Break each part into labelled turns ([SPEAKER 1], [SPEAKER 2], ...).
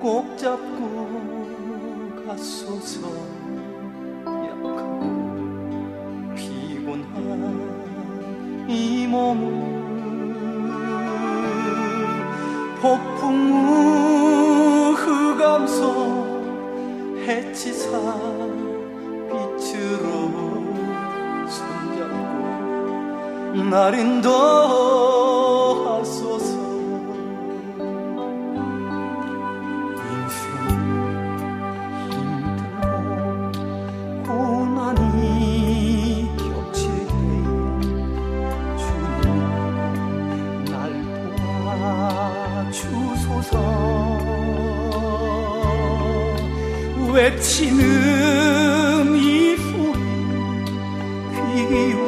[SPEAKER 1] 손잡고 갔소서. 약하고 피곤한 이 몸을 폭풍우 흑암속 해치사 빛으로 손잡고 날 인도 주소서. 외치는 이 소리 귀기운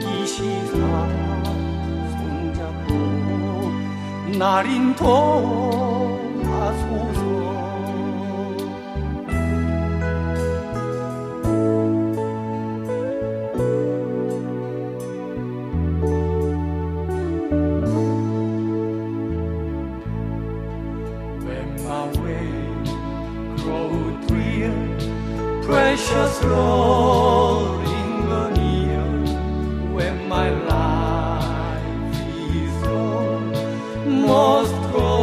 [SPEAKER 1] 이 시사 손잡고 날 인 도 my way. Grows drear, precious Lord in the near, when my life is almost gone,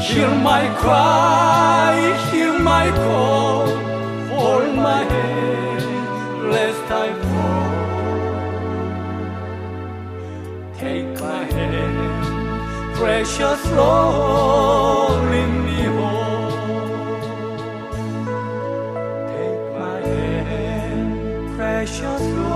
[SPEAKER 1] hear my cry, hear my call, hold my hand, lest I fall precious soul, rolling me home. Take my hand, precious Lord.